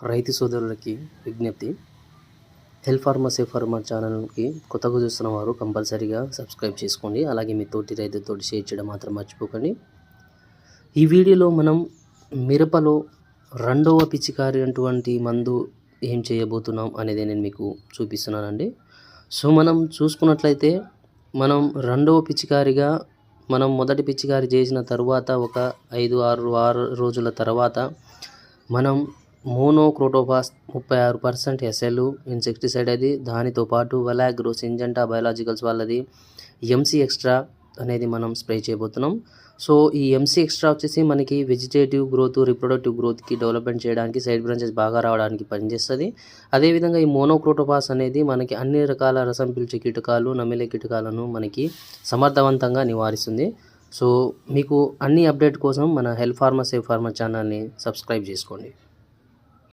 రైతు సోదరులకి విజ్ఞప్తి. హెల్త్ ఫార్మసీ ఫార్మర్ ఛానల్కి కొత్తగా చూస్తున్న వారు కంపల్సరీగా సబ్స్క్రైబ్ చేసుకోండి. అలాగే మీ తోటి రైతుతో షేర్ చేయడం మాత్రం మర్చిపోకండి. ఈ వీడియోలో మనం మిరపలో రెండవ పిచికారి అటువంటి మందు ఏం చేయబోతున్నాం అనేది నేను మీకు చూపిస్తున్నానండి. సో మనం చూసుకున్నట్లయితే మనం రెండవ పిచికారిగా మనం మొదటి పిచికారి చేసిన తర్వాత ఒక ఐదు ఆరు ఆరు రోజుల తర్వాత మనం మోనోక్రోటోఫాస్ ముప్పై ఆరు పర్సెంట్ ఎస్ఎల్ ఇన్సెక్టిసైడ్ అది దానితో పాటు వెలాగ్రో సింజంటా బయాలజికల్స్ వాళ్ళది. ఎంసీ ఎక్స్ట్రా అనేది మనం స్ప్రే చేయబోతున్నాం. సో ఈ ఎంసీ ఎక్స్ట్రా వచ్చేసి మనకి వెజిటేటివ్ గ్రోత్ రిప్రొడక్టివ్ గ్రోత్కి డెవలప్మెంట్ చేయడానికి సైడ్ బ్రాంచెస్ బాగా రావడానికి పనిచేస్తుంది. అదేవిధంగా ఈ మోనోక్రోటోపాస్ అనేది మనకి అన్ని రకాల రసం పిలిచే కీటకాలు నమిలే కీటకాలను మనకి సమర్థవంతంగా నివారిస్తుంది. సో మీకు అన్ని అప్డేట్ కోసం మన హెల్త్ ఫార్మా సేఫ్ ఫార్మా ఛానల్ని సబ్స్క్రైబ్ చేసుకోండి.